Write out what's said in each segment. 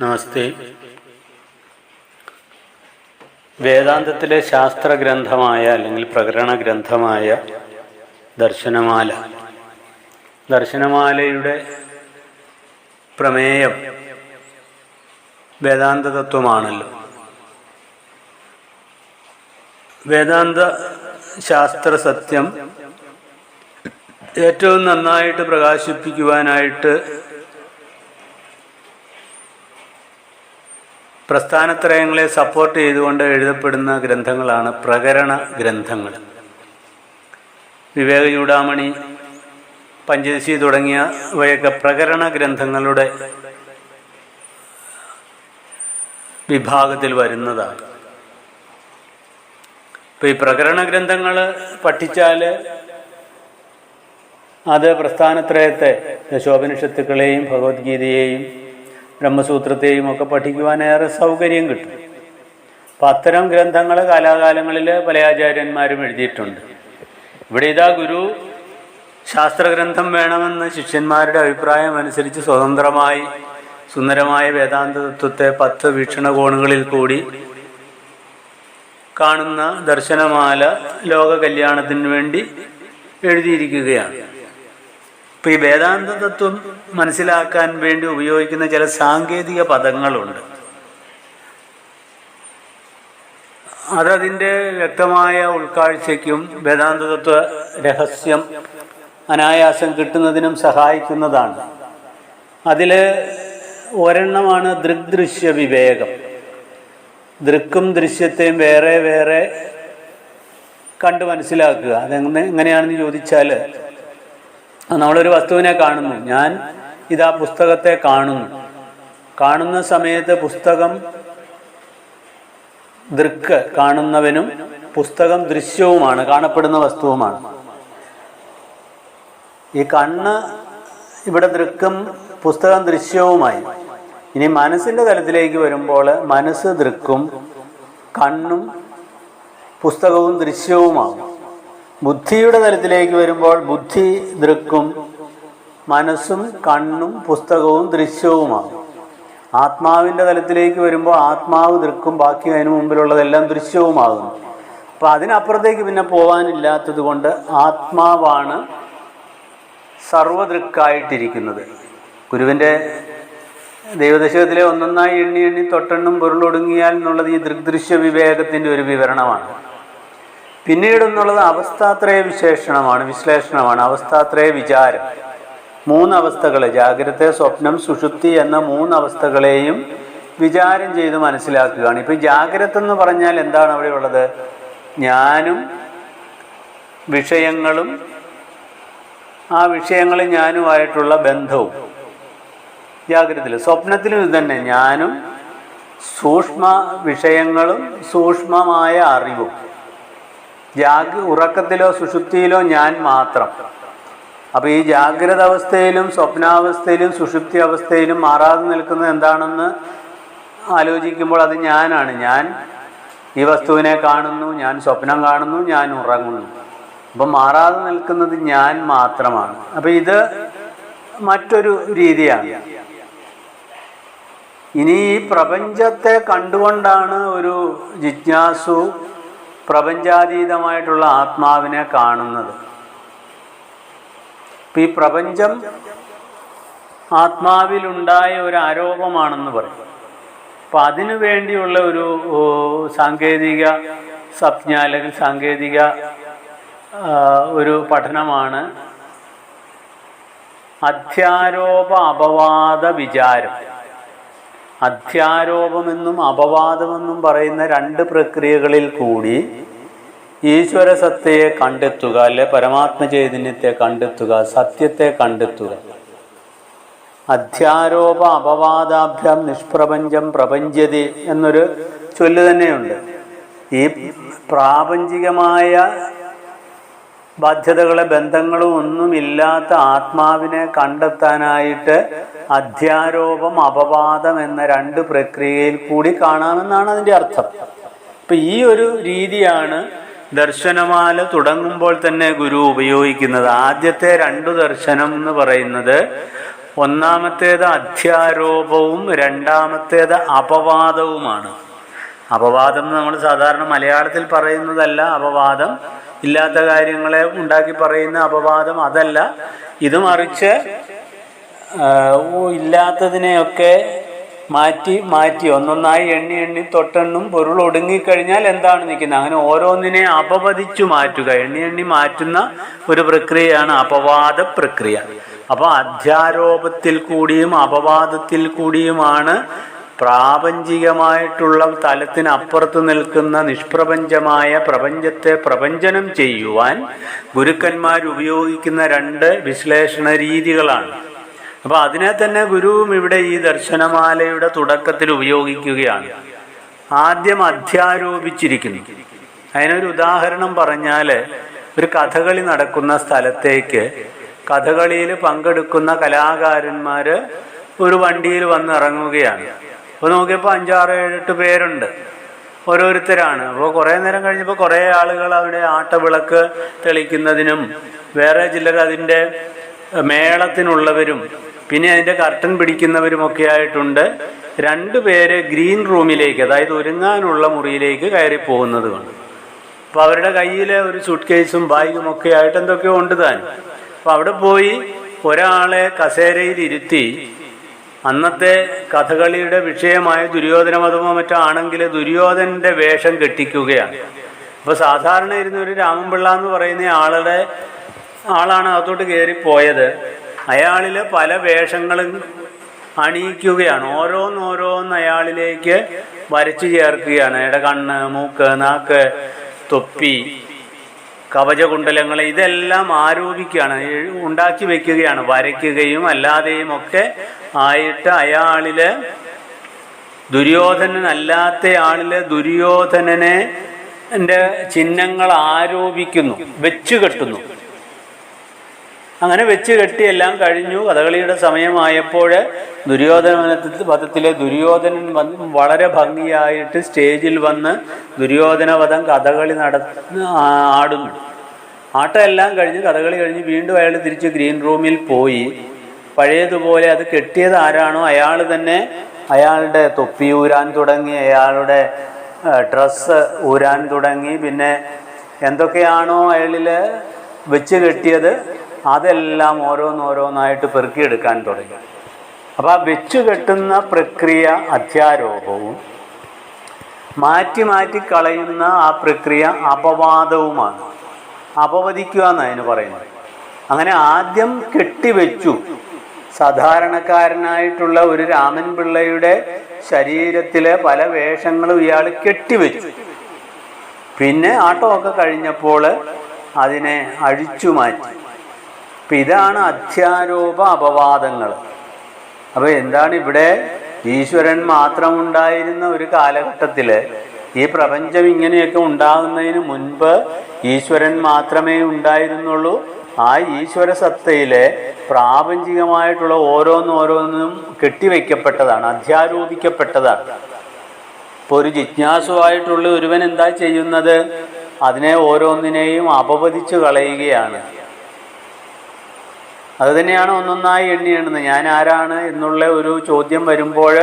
നമസ്തേ. വേദാന്തത്തിലെ ശാസ്ത്ര ഗ്രന്ഥമായ അല്ലെങ്കിൽ പ്രകരണ ഗ്രന്ഥമായ ദർശനമാല. ദർശനമാലയുടെ പ്രമേയം വേദാന്ത തത്വമാണല്ലോ വേദാന്ത ശാസ്ത്ര സത്യം ഏറ്റവും നന്നായിട്ട് പ്രകാശിപ്പിക്കുവാനായിട്ട് പ്രസ്ഥാനത്രയങ്ങളെ സപ്പോർട്ട് ചെയ്തുകൊണ്ട് എഴുതപ്പെടുന്ന ഗ്രന്ഥങ്ങളാണ് പ്രകരണ ഗ്രന്ഥങ്ങൾ. വിവേക ചൂടാമണി പഞ്ചദശി തുടങ്ങിയവയൊക്കെ പ്രകരണ ഗ്രന്ഥങ്ങളുടെ വിഭാഗത്തിൽ വരുന്നതാണ്. ഇപ്പം ഈ പ്രകരണ ഗ്രന്ഥങ്ങൾ പഠിച്ചാൽ അത് പ്രസ്ഥാനത്രയത്തെ ശോഭനിഷത്തുക്കളെയും ഭഗവത്ഗീതയെയും ബ്രഹ്മസൂത്രത്തെയും ഒക്കെ പഠിക്കുവാൻ ഏറെ സൗകര്യം കിട്ടും. അപ്പം അത്തരം ഗ്രന്ഥങ്ങൾ കാലാകാലങ്ങളിൽ പല ആചാര്യന്മാരും എഴുതിയിട്ടുണ്ട്. ഇവിടെ ഇതാ ഗുരു ശാസ്ത്രഗ്രന്ഥം വേണമെന്ന് ശിഷ്യന്മാരുടെ അഭിപ്രായം അനുസരിച്ച് സ്വതന്ത്രമായി സുന്ദരമായ വേദാന്ത തത്വത്തെ പത്ത് വീക്ഷണകോണുകളിൽ കൂടി കാണുന്ന ദർശനമാല ലോക കല്യാണത്തിന് വേണ്ടി എഴുതിയിരിക്കുകയാണ്. ഇപ്പം ഈ വേദാന്ത തത്വം മനസ്സിലാക്കാൻ വേണ്ടി ഉപയോഗിക്കുന്ന ചില സാങ്കേതിക പദങ്ങളുണ്ട്. അതതിന്റെ വ്യക്തമായ ഉൾക്കാഴ്ചയ്ക്കും വേദാന്ത തത്വ രഹസ്യം അനായാസം കിട്ടുന്നതിനും സഹായിക്കുന്നതാണ്. അതിൽ ഒരെണ്ണമാണ് ദൃഗ്ദൃശ്യ വിവേകം. ദൃക്കും ദൃശ്യത്തെയും വേറെ വേറെ കണ്ട് മനസ്സിലാക്കുക. അതെങ്ങനെ എങ്ങനെയാണെന്ന് ചോദിച്ചാൽ നമ്മളൊരു വസ്തുവിനെ കാണുന്നു. ഞാൻ ഇതാ പുസ്തകത്തെ കാണുന്നു. കാണുന്ന സമയത്ത് പുസ്തകം ദൃക്ക് കാണുന്നവനും പുസ്തകം ദൃശ്യവുമാണ് കാണപ്പെടുന്ന വസ്തുവുമാണ്. ഈ കണ്ണ് ഇവിടെ ദൃക്കും പുസ്തകം ദൃശ്യവുമായി. ഇനി മനസ്സിന്റെ തലത്തിലേക്ക് വരുമ്പോൾ മനസ്സ് ദൃക്കും കണ്ണും പുസ്തകവും ദൃശ്യവുമാകും. ബുദ്ധിയുടെ തലത്തിലേക്ക് വരുമ്പോൾ ബുദ്ധി ദൃക്കും മനസ്സും കണ്ണും പുസ്തകവും ദൃശ്യവുമാണ്. ആത്മാവിന്റെ തലത്തിലേക്ക് വരുമ്പോൾ ആത്മാവ് ദൃക്കും ബാക്കി അതിനു മുമ്പിലുള്ളതെല്ലാം ദൃശ്യവുമാകുന്നു. അപ്പം അതിനപ്പുറത്തേക്ക് പിന്നെ പോകാനില്ലാത്തത് കൊണ്ട് ആത്മാവാണ് സർവദൃക്കായിട്ടിരിക്കുന്നത്. ഗുരുവിന്റെ ദൈവദശകത്തിലെ ഒന്നൊന്നായി എണ്ണി എണ്ണി തൊട്ടെണ്ണും പൊരുളൊടുങ്ങിയാൽ എന്നുള്ളത് ഈ ദൃഗ്ദൃശ്യ വിവേകത്തിന്റെ ഒരു വിവരണമാണ്. പിന്നീട് എന്നുള്ളത് അവസ്ഥാത്രയ വിശേഷണമാണ് വിശ്ലേഷണമാണ്. അവസ്ഥാത്രയ വിചാരം. മൂന്നവസ്ഥകൾ ജാഗ്രത സ്വപ്നം സുഷുപ്തി എന്ന മൂന്നവസ്ഥകളെയും വിചാരം ചെയ്ത് മനസ്സിലാക്കുകയാണ്. ഇപ്പം ജാഗ്രത എന്ന് പറഞ്ഞാൽ എന്താണ് അവിടെ ഉള്ളത്? ഞാനും വിഷയങ്ങളും ആ വിഷയങ്ങൾ ഞാനുമായിട്ടുള്ള ബന്ധവും. ജാഗ്രതയിൽ സ്വപ്നത്തിലും ഇത് തന്നെ. ഞാനും സൂക്ഷ്മ വിഷയങ്ങളും സൂക്ഷ്മമായ അറിവും. ജാഗ ഉറക്കത്തിലോ സുഷുപ്തിയിലോ ഞാൻ മാത്രം. അപ്പോൾ ഈ ജാഗ്രത അവസ്ഥയിലും സ്വപ്നാവസ്ഥയിലും സുഷുപ്തി അവസ്ഥയിലും മാറാതെ നിൽക്കുന്നത് എന്താണെന്ന് ആലോചിക്കുമ്പോൾ അത് ഞാനാണ്. ഞാൻ ഈ വസ്തുവിനെ കാണുന്നു ഞാൻ സ്വപ്നം കാണുന്നു ഞാൻ ഉറങ്ങുന്നു. അപ്പം മാറാതെ നിൽക്കുന്നത് ഞാൻ മാത്രമാണ്. അപ്പം ഇത് മറ്റൊരു രീതിയാണ്. ഇനി ഈ പ്രപഞ്ചത്തെ കണ്ടുകൊണ്ടാണ് ഒരു ജിജ്ഞാസു പ്രപഞ്ചാതീതമായിട്ടുള്ള ആത്മാവിനെ കാണുന്നത്. ഇപ്പം ഈ പ്രപഞ്ചം ആത്മാവിലുണ്ടായ ഒരു ആരോപമാണെന്ന് പറയും. അപ്പം അതിനു വേണ്ടിയുള്ള ഒരു സാങ്കേതിക സംജ്ഞ അല്ലെങ്കിൽ സാങ്കേതിക ഒരു പഠനമാണ് അധ്യാരോപ അപവാദ വിചാരം. അധ്യാരോപമെന്നും അപവാദമെന്നും പറയുന്ന രണ്ട് പ്രക്രിയകളിൽ കൂടി ഈശ്വര സത്യയെ കണ്ടെത്തുക അല്ലെ പരമാത്മ ചൈതന്യത്തെ കണ്ടെത്തുക സത്യത്തെ കണ്ടെത്തുക. അധ്യാരോപ അപവാദാഭ്യം നിഷ്പ്രപഞ്ചം പ്രപഞ്ചതി എന്നൊരു ചൊല്ല് തന്നെയുണ്ട്. ഈ പ്രാപഞ്ചികമായ ബാധ്യതകളെ ബന്ധങ്ങളും ഒന്നുമില്ലാത്ത ആത്മാവിനെ കണ്ടെത്താനായിട്ട് അധ്യാരോപം അപവാദം എന്ന രണ്ട് പ്രക്രിയയിൽ കൂടി കാണാമെന്നാണ് അതിന്റെ അർത്ഥം. ഇപ്പം ഈ ഒരു രീതിയാണ് ദർശനമാല തുടങ്ങുമ്പോൾ തന്നെ ഗുരു ഉപയോഗിക്കുന്നത്. ആദ്യത്തെ രണ്ടു ദർശനം എന്ന് പറയുന്നത് ഒന്നാമത്തേത് അധ്യാരോപവും രണ്ടാമത്തേത് അപവാദവുമാണ്. അപവാദം എന്ന് നമ്മൾ സാധാരണ മലയാളത്തിൽ പറയുന്നതല്ല അപവാദം. ഇല്ലാത്ത കാര്യങ്ങളെ ഉണ്ടാക്കി പറയുന്ന അപവാദം അതല്ല. ഇത് മറിച്ച് ഇല്ലാത്തതിനെയൊക്കെ മാറ്റി മാറ്റി ഒന്നൊന്നായി എണ്ണി എണ്ണി തൊട്ടെണ്ണും പൊരുൾ ഒടുങ്ങിക്കഴിഞ്ഞാൽ എന്താണ് നിൽക്കുന്നത്? അങ്ങനെ ഓരോന്നിനെ അപവദിച്ചു മാറ്റുക എണ്ണി എണ്ണി മാറ്റുന്ന ഒരു പ്രക്രിയയാണ് അപവാദ പ്രക്രിയ. അപ്പോൾ അധ്യാരോപത്തിൽ കൂടിയും അപവാദത്തിൽ കൂടിയുമാണ് പ്രാപഞ്ചികമായിട്ടുള്ള തലത്തിനപ്പുറത്ത് നിൽക്കുന്ന നിഷ്പ്രപഞ്ചമായ പ്രപഞ്ചത്തെ പ്രപഞ്ചനം ചെയ്യുവാൻ ഗുരുക്കന്മാർ ഉപയോഗിക്കുന്ന രണ്ട് വിശ്ലേഷണ രീതികളാണ്. അപ്പൊ അതിനെ തന്നെ ഗുരുവും ഇവിടെ ഈ ദർശനമാലയുടെ തുടക്കത്തിൽ ഉപയോഗിക്കുകയാണ്. ആദ്യം അധ്യാരോപിച്ചിരിക്കുന്നു. അതിനൊരു ഉദാഹരണം പറഞ്ഞാൽ ഒരു കഥകളി നടക്കുന്ന സ്ഥലത്തേക്ക് കഥകളിയിൽ പങ്കെടുക്കുന്ന കലാകാരന്മാർ ഒരു വണ്ടിയിൽ വന്ന് ഇറങ്ങുകയാണ് അപ്പോൾ നോക്കിയപ്പോൾ അഞ്ചാറ് ഏഴെട്ട് പേരുണ്ട്. ഓരോരുത്തരാണ്. അപ്പോൾ കുറേ നേരം കഴിഞ്ഞപ്പോൾ കുറേ ആളുകൾ അവിടെ ആട്ടവിളക്ക് തെളിക്കുന്നതിനും വേറെ ചിലർ അതിന്റെ മേളത്തിനുള്ളവരും പിന്നെ അതിന്റെ കർട്ടൻ പിടിക്കുന്നവരും ഒക്കെ ആയിട്ടുണ്ട്. രണ്ട് പേര് ഗ്രീൻ റൂമിലേക്ക് അതായത് ഒരുങ്ങാനുള്ള മുറിയിലേക്ക് കയറി പോകുന്നത് കണ്ടു അപ്പോൾ അവരുടെ കയ്യിൽ ഒരു സൂട്ട് കേസും ബാഗും ഒക്കെ ആയിട്ട് എന്തൊക്കെയോ ഉണ്ട് താൻ അപ്പോൾ അവിടെ പോയി ഒരാളെ കസേരയിൽ ഇരുത്തി അന്നത്തെ കഥകളിയുടെ വിഷയമായ ദുര്യോധന മതമോ മറ്റോ ആണെങ്കിൽ ദുര്യോധനന്റെ വേഷം കെട്ടിക്കുകയാണ്. അപ്പോൾ സാധാരണ ഇരുന്ന ഒരു രാമൻപിള്ള എന്ന് പറയുന്ന ആളുടെ ആളാണ് അകത്തോട്ട് പോയത്. അയാളിൽ പല വേഷങ്ങളും അണിയിക്കുകയാണ്. ഓരോന്നോരോന്ന് അയാളിലേക്ക് വരച്ചു ചേർക്കുകയാണ്. അയാളുടെ കണ്ണ് മൂക്ക് നാക്ക് തൊപ്പി. കവചകുണ്ടലങ്ങൾ ഇതെല്ലാം ആരോപിക്കുകയാണ് ഉണ്ടാക്കി വെക്കുകയാണ് വരയ്ക്കുകയും അല്ലാതെയും ഒക്കെ ആയിട്ട് അയാളിൽ ദുര്യോധനനല്ലാത്ത ആളിൽ ദുര്യോധനനെ ചിഹ്നങ്ങൾ ആരോപിക്കുന്നു വെച്ചു കെട്ടുന്നു അങ്ങനെ വെച്ച് കെട്ടിയെല്ലാം കഴിഞ്ഞു. കഥകളിയുടെ സമയമായപ്പോൾ ദുര്യോധന വധത്തിലെ ദുര്യോധനൻ വന്ന് വളരെ ഭംഗിയായിട്ട് സ്റ്റേജിൽ വന്ന് ദുര്യോധന വധം കഥകളി നട ആടുന്നു. ആട്ടമെല്ലാം കഴിഞ്ഞ് കഥകളി കഴിഞ്ഞ് വീണ്ടും അയാൾ തിരിച്ച് ഗ്രീൻ റൂമിൽ പോയി. പഴയതുപോലെ അത് കെട്ടിയത് ആരാണോ? അയാൾ തന്നെ അയാളുടെ തൊപ്പി ഊരാൻ തുടങ്ങി അയാളുടെ ഡ്രസ്സ് ഊരാൻ തുടങ്ങി. പിന്നെ എന്തൊക്കെയാണോ അയാളിൽ വെച്ച് കെട്ടിയത്? അതെല്ലാം ഓരോന്നോരോന്നായിട്ട് പെറുക്കിയെടുക്കാൻ തുടങ്ങി. അപ്പോൾ ആ വെച്ചു കെട്ടുന്ന പ്രക്രിയ അധ്യാരോപവും മാറ്റി മാറ്റി കളയുന്ന ആ പ്രക്രിയ അപവാദവുമാണ്. അപവദിക്കുക എന്ന് അതിന് പറയുന്നത്. അങ്ങനെ ആദ്യം കെട്ടിവെച്ചു സാധാരണക്കാരനായിട്ടുള്ള ഒരു രാമൻ പിള്ളയുടെ ശരീരത്തിലെ പല വേഷങ്ങളും ഇയാൾ കെട്ടിവെച്ചു പിന്നെ ആട്ടമൊക്കെ കഴിഞ്ഞപ്പോൾ അതിനെ അഴിച്ചു മാറ്റി. അപ്പം ഇതാണ് അധ്യാരോപ അപവാദങ്ങൾ. അപ്പോൾ എന്താണ് ഇവിടെ ഈശ്വരൻ മാത്രം ഉണ്ടായിരുന്ന ഒരു കാലഘട്ടത്തിൽ ഈ പ്രപഞ്ചം ഇങ്ങനെയൊക്കെ ഉണ്ടാകുന്നതിന് മുൻപ് ഈശ്വരൻ മാത്രമേ ഉണ്ടായിരുന്നുള്ളൂ. ആ ഈശ്വര സത്തയിലെ പ്രാപഞ്ചികമായിട്ടുള്ള ഓരോന്നോരോന്നും കെട്ടിവെക്കപ്പെട്ടതാണ് അധ്യാരോപിക്കപ്പെട്ടതാണ്. ഇപ്പോൾ ഒരു ജിജ്ഞാസുവായിട്ടുള്ള ഒരുവൻ എന്താ ചെയ്യുന്നത്? അതിനെ ഓരോന്നിനെയും അപവദിച്ചു കളയുകയാണ്. അത് തന്നെയാണ് ഒന്നൊന്നായി എണ്ണി എണ്ണുന്നത്. ഞാൻ ആരാണ് എന്നുള്ള ഒരു ചോദ്യം വരുമ്പോൾ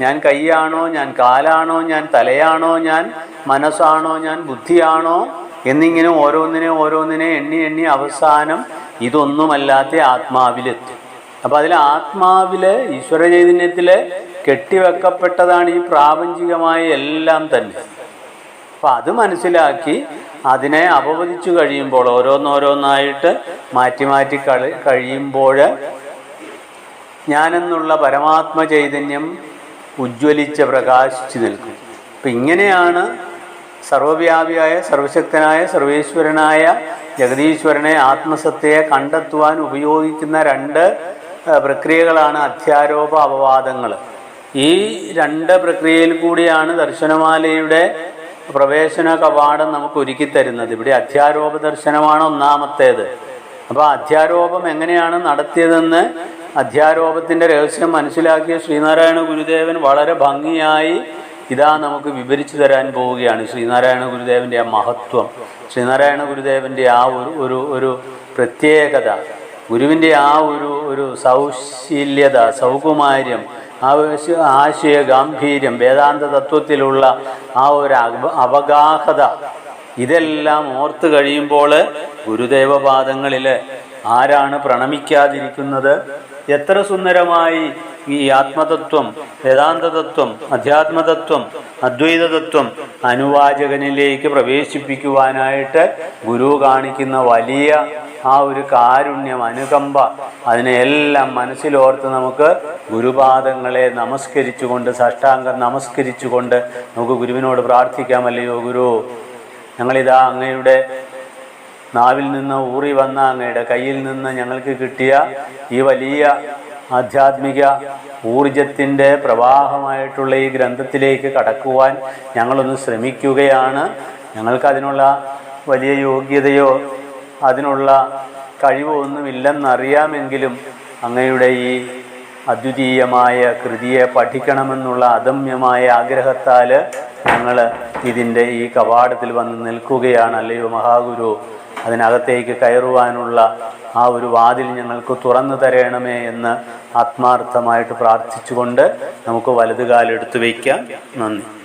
ഞാൻ കൈയാണോ ഞാൻ കാലാണോ ഞാൻ തലയാണോ ഞാൻ മനസ്സാണോ ഞാൻ ബുദ്ധിയാണോ എന്നിങ്ങനെ ഓരോന്നിനെ ഓരോന്നിനെ എണ്ണി എണ്ണി അവസാനം ഇതൊന്നുമല്ലാത്ത ആത്മാവിലെത്തും. അപ്പം അതിൽ ആത്മാവിൽ ഈശ്വര ചൈതന്യത്തിൽ കെട്ടിവെക്കപ്പെട്ടതാണ് ഈ പ്രാപഞ്ചികമായ എല്ലാം തന്നെ. അപ്പം അത് മനസ്സിലാക്കി അതിനെ അപവദിച്ചു കഴിയുമ്പോൾ ഓരോന്നോരോന്നായിട്ട് മാറ്റി മാറ്റി കളി കഴിയുമ്പോൾ ഞാനെന്നുള്ള പരമാത്മ ചൈതന്യം ഉജ്ജ്വലിച്ച് പ്രകാശിച്ചു നിൽക്കും. അപ്പം ഇങ്ങനെയാണ് സർവവ്യാപിയായ സർവശക്തനായ സർവേശ്വരനായ ജഗദീശ്വരനെ ആത്മസത്തയെ കണ്ടെത്തുവാൻ ഉപയോഗിക്കുന്ന രണ്ട് പ്രക്രിയകളാണ് അധ്യാരോപ അപവാദങ്ങൾ ഈ രണ്ട് പ്രക്രിയയിൽ കൂടിയാണ് ദർശനമാലയുടെ പ്രവേശന കവാടം നമുക്ക് ഒരുക്കി തരുന്നത്. ഇവിടെ അധ്യാരോപ ദർശനമാണ് ഒന്നാമത്തേത്. അപ്പോൾ അധ്യാരോപം എങ്ങനെയാണ് നടത്തിയതെന്ന് അധ്യാരോപത്തിന്റെ രഹസ്യം മനസ്സിലാക്കിയ ശ്രീനാരായണ ഗുരുദേവൻ വളരെ ഭംഗിയായി ഇതാ നമുക്ക് വിവരിച്ചു തരാൻ പോവുകയാണ് ശ്രീനാരായണ ഗുരുദേവന്റെ ആ മഹത്വം. ശ്രീനാരായണ ഗുരുദേവന്റെ ആ ഒരു ഒരു ഒരു പ്രത്യേകത. ഗുരുവിന്റെ ആ ഒരു ഒരു സൗശീല്യത സൗകുമാര്യം ആവശ്യ ആശയ ഗാംഭീര്യം വേദാന്ത തത്വത്തിലുള്ള ആ ഒരു അവ- അവഗാഹത. ഇതെല്ലാം ഓർത്ത് കഴിയുമ്പോൾ ഗുരുദേവപാദങ്ങളിൽ ആരാണ് പ്രണമിക്കാതിരിക്കുന്നത്? എത്ര സുന്ദരമായി ഈ ആത്മതത്വം വേദാന്തതത്വം അധ്യാത്മതത്വം അദ്വൈതതത്വം അനുവാചകനിലേക്ക് പ്രവേശിപ്പിക്കുവാനായിട്ട് ഗുരു കാണിക്കുന്ന വലിയ ആ ഒരു കാരുണ്യം അനുകമ്പ അതിനെയെല്ലാം മനസ്സിലോർത്ത് നമുക്ക് ഗുരുപാദങ്ങളെ നമസ്കരിച്ചുകൊണ്ട് സാഷ്ടാംഗം നമസ്കരിച്ചുകൊണ്ട് നമുക്ക് ഗുരുവിനോട് പ്രാർത്ഥിക്കാമല്ലയോ ഗുരു? ഞങ്ങളിതാ അങ്ങയുടെ നാവിൽ നിന്ന് ഊറി വന്ന അങ്ങയുടെ കയ്യിൽ നിന്ന് ഞങ്ങൾക്ക് കിട്ടിയ ഈ വലിയ ആധ്യാത്മിക ഊർജത്തിന്റെ പ്രവാഹമായിട്ടുള്ള ഈ ഗ്രന്ഥത്തിലേക്ക് കടക്കുവാൻ ഞങ്ങളൊന്ന് ശ്രമിക്കുകയാണ്. ഞങ്ങൾക്ക് അതിനുള്ള വലിയ യോഗ്യതയോ അതിനുള്ള കഴിവൊന്നുമില്ലെന്നറിയാമെങ്കിലും അങ്ങയുടെ ഈ അദ്വിതീയമായ കൃതിയെ പഠിക്കണമെന്നുള്ള അദമ്യമായ ആഗ്രഹത്താൽ ഞങ്ങൾ ഇതിന്റെ ഈ കവാടത്തിൽ വന്ന് നിൽക്കുകയാണ് അല്ലയോ മഹാഗുരു. അതിനകത്തേക്ക് കയറുവാനുള്ള ആ ഒരു വാതിൽ ഞങ്ങൾക്ക് തുറന്നു തരണമേ എന്ന് ആത്മാർത്ഥമായിട്ട് പ്രാർത്ഥിച്ചുകൊണ്ട് നമുക്ക് വലതുകാലെടുത്ത് വയ്ക്കാം. നന്ദി.